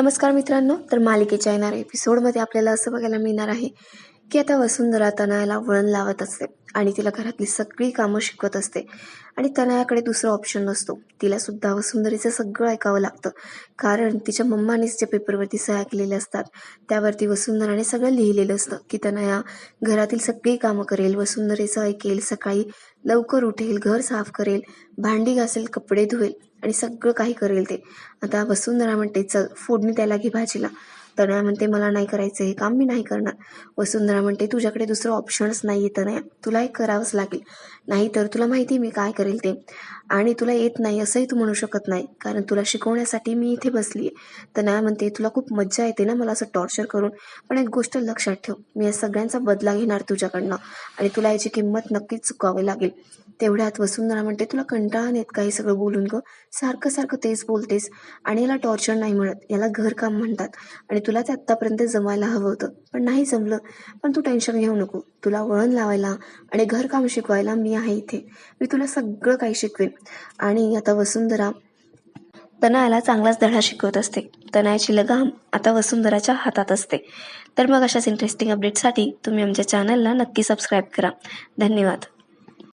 नमस्कार मित्रांनो तर मालिकेच्या येणाऱ्या एपिसोडमध्ये आपल्याला असं बघायला मिळणार आहे की आता वसुंधरा तनयाला वळण लावत असते आणि तिला घरातली सगळी कामं शिकवत असते. आणि तनयाकडे दुसरा ऑप्शन नसतो. तिला सुद्धा वसुंधरीचं सगळं ऐकावं लागतं. कारण तिच्या मम्मानेच ज्या पेपरवरती सह्या केलेल्या असतात त्यावरती वसुंधराने सगळं लिहिलेलं असतं की तनया घरातील सगळी कामं करेल वसुंधरेचं ऐकेल सकाळी लवकर उठेल घर साफ करेल भांडी घासेल कपडे धुवेल आणि सगळं काही करेल ते. आता वसुंधरा म्हणते चल फोडणी त्याला घे भाजीला. तनया म्हणते मला नाही करायचं हे काम मी नाही करणार. वसुंधरा म्हणते तुझ्याकडे दुसरं ऑप्शनच नाही येतं नाही तुला हे करावंच लागेल. नाही तर तुला माहिती आहे मी काय करेल ते. आणि तुला येत नाही असंही तू म्हणू शकत नाही. कारण तुला शिकवण्यासाठी मी इथे बसली आहे तनया म्हणते तुला खूप मज्जा येते ना मला असं टॉर्चर करून. पण एक गोष्ट लक्षात ठेव. मी या सगळ्यांचा बदला घेणार तुझ्याकडनं. आणि तुला याची किंमत नक्कीच चुकावी लागेल. तेवढ्यात वसुंधरा म्हणते तुला कंटाळा येत काही सगळं बोलून ग? सारखं सारखं तेच बोलतेस. आणि याला टॉर्चर नाही म्हणत. याला घरकाम म्हणतात. आणि तुला ते आत्तापर्यंत जमायला हवं होतं. पण नाही जमलं. पण तू टेन्शन घेऊ नको. तुला वळण लावायला आणि घरकाम शिकवायला मी आहे इथे. मी तुला सगळं काही शिकवेन. आणि आता वसुंधरा तनयाला चांगलाच धडा शिकवत असते. तनयाची लगाम आता वसुंधराच्या हातात असते. तर मग अशाच इंटरेस्टिंग अपडेटसाठी तुम्ही आमच्या चॅनलला नक्की सबस्क्राईब करा. धन्यवाद.